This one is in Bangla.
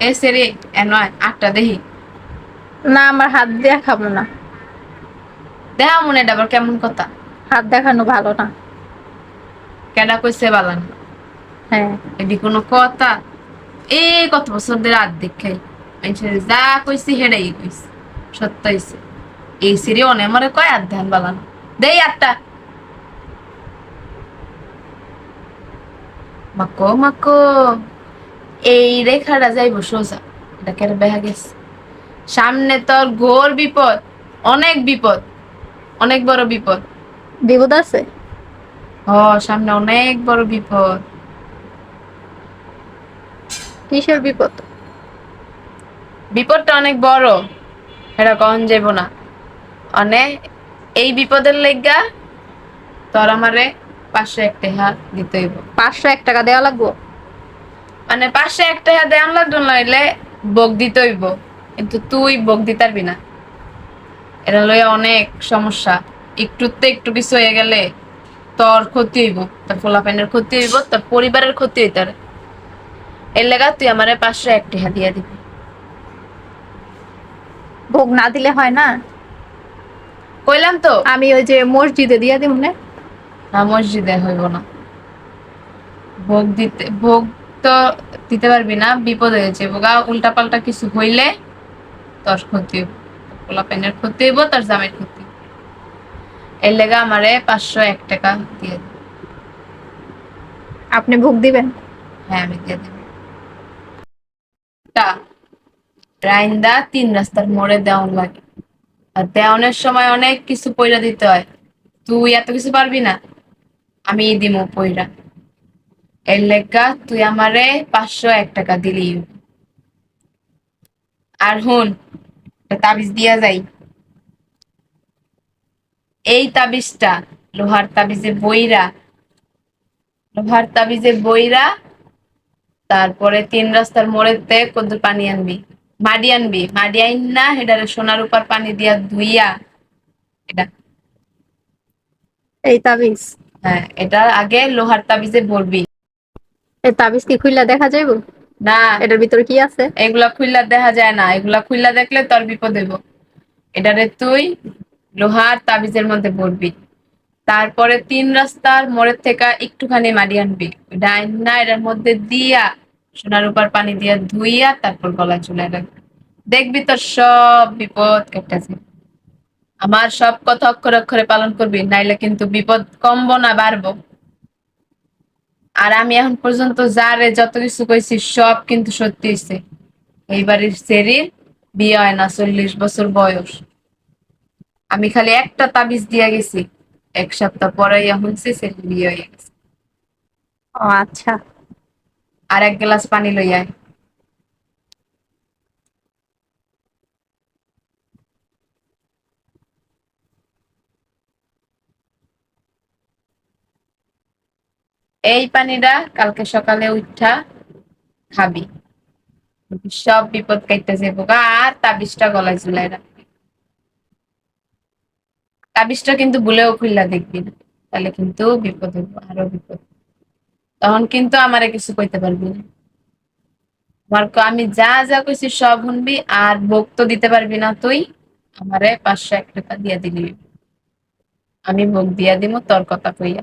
এ সেরে এ নয় আটটা দেহি। না আমার হাত দিয়ে খাব না। দেখা মনে এটা আবার কেমন কথা? হাত দেখানো ভালো না। কেডা কইছে বালান? হ্যাঁ। এদি কোনো কথা? এই কত বছর ধরে আর দেখাই যা কইছি হেডাই কইছে সত্য হইছে। এই সিরি অনে মরে কয় আর ধ্যান বালান? দেই আটটা। মাকো মাকো। এই রেখাটা যাইব সোজা। এটা কেন বেহা গেছে। সামনে তোর ঘোর বিপদ অনেক বিপদ অনেক বড় বিপদ। বিপদ আছে? হ সামনে অনেক বড় বিপদ। কিসের বিপদ? বিপদটা অনেক বড়। এটা কখন যাব না। অনেক এই বিপদের লেগা তোর আমারে পাঁচশো এক টাকা দিতে হইব। পাঁচশো এক টাকা দেওয়া লাগবো? মানে পাঁচশো এক টাকা দেওয়ান লাগতো নইলে বক দিতে হইব। কিন্তু তুই বক দিতে পারবি না। এটা লইয়া অনেক সমস্যা। একটুতে একটু কিছু হয়ে গেলে তোর ক্ষতি হইব তোর ফোলাপাইনের ক্ষতি হইব তোর পরিবারের ক্ষতি হইতে পারে। এর লেগা তুই আমারে পাঁচশো এক টাকা দিয়ে দিবি। ভোগ না দিলে হয় না? কইলাম তো। আমি ওই যে মসজিদে দিয়ে দিব না? না মসজিদে হইব না। ভোগ দিতে ভোগ তো দিতে পারবি না বিপদ হয়েছে বোগা উল্টা পাল্টা কিছু হইলে তোর ক্ষতি হইব। পোলা পেনের ক্ষতি হইব তোর জামের ক্ষতি এর লেগা আমারে পাঁচশো এক টাকা দিয়ে আপনি ভোগ দিবেন? হ্যাঁ আমি দিয়ে দেব। টা রাইন্দা তিন রাস্তার মোড়ে দেওয়ান লাগে। আর দেওয়ানের সময় অনেক কিছু পয়রা দিতে হয়। তুই এত কিছু পারবি না আমি দিমু পয়রা এর লেগা তুই আমারে পাঁচশো এক টাকা দিলি। আর হুন তাবিজ দিয়া যাই। এই তাবিজটা লোহার তাবিজে বইরা লোহার তাবিজে বইরা তারপরে তিন রাস্তার মোড়েতে কত পানি আনবি মাডি আনবি। মাডি আইন না হেডারে সোনার উপর পানি দিয়া ধুইয়া এটা এই তাবিজ। হ্যাঁ এটা আগে লোহার তাবিজে ভরবি। এই তাবিজ কি খুললা দেখা যাইব? না। এটার ভিতরে কি আছে? এগুলা খুললা দেখা যায় না। এগুলা খুললা দেখলে তোর বিপদ হইব। এটারে তুই লোহার তাবিজের মধ্যে ভরবি তারপরে তিন রাস্তার মোড়ের থেকে একটুখানি মাটি আনবি। ডাইন না এটার মধ্যে দিয়া সোনার উপর পানি দিয়া ধুইয়া তারপর গলা চুলে রাখবি দেখবি তোর সব বিপদ কেটেছে আমার সব কথা অক্ষরে অক্ষরে পালন করবি নাইলে কিন্তু বিপদ কমবো না বাড়বো। আর আমি এখন পর্যন্ত যারে যত কিছু কইছি সব কিন্তু সত্যি হয়েছে এই বাড়ির সেরির বিয়ে হয় না চল্লিশ বছর বয়স। আমি খালি একটা তাবিজ দিয়া গেছি। এক সপ্তাহ পরে শুনছি সে বিয়ে হয়ে গেছে। ও আচ্ছা। আর এক গ্লাস পানি লই এই পানিটা কালকে সকালে উঠা খাবি। সব বিপদ কাইতে যাব আর তাবিজটা গলায় ঝুলাই রাখবি তাবিজটা কিন্তু ভুলেও খুললা দেখবি না, তাহলে কিন্তু বিপদ হইব, আরও বিপদ। তখন কিন্তু আমারে কিছু কইতে পারবি না। আমার আমি যা যা কইছি সব শুনবি, আর ভোগ তো দিতে পারবি না তুই, আমারে পাঁচশো এক টাকা দিয়া দিলি। আমি ভোগ দিয়া দিব তোর কথা কইয়া।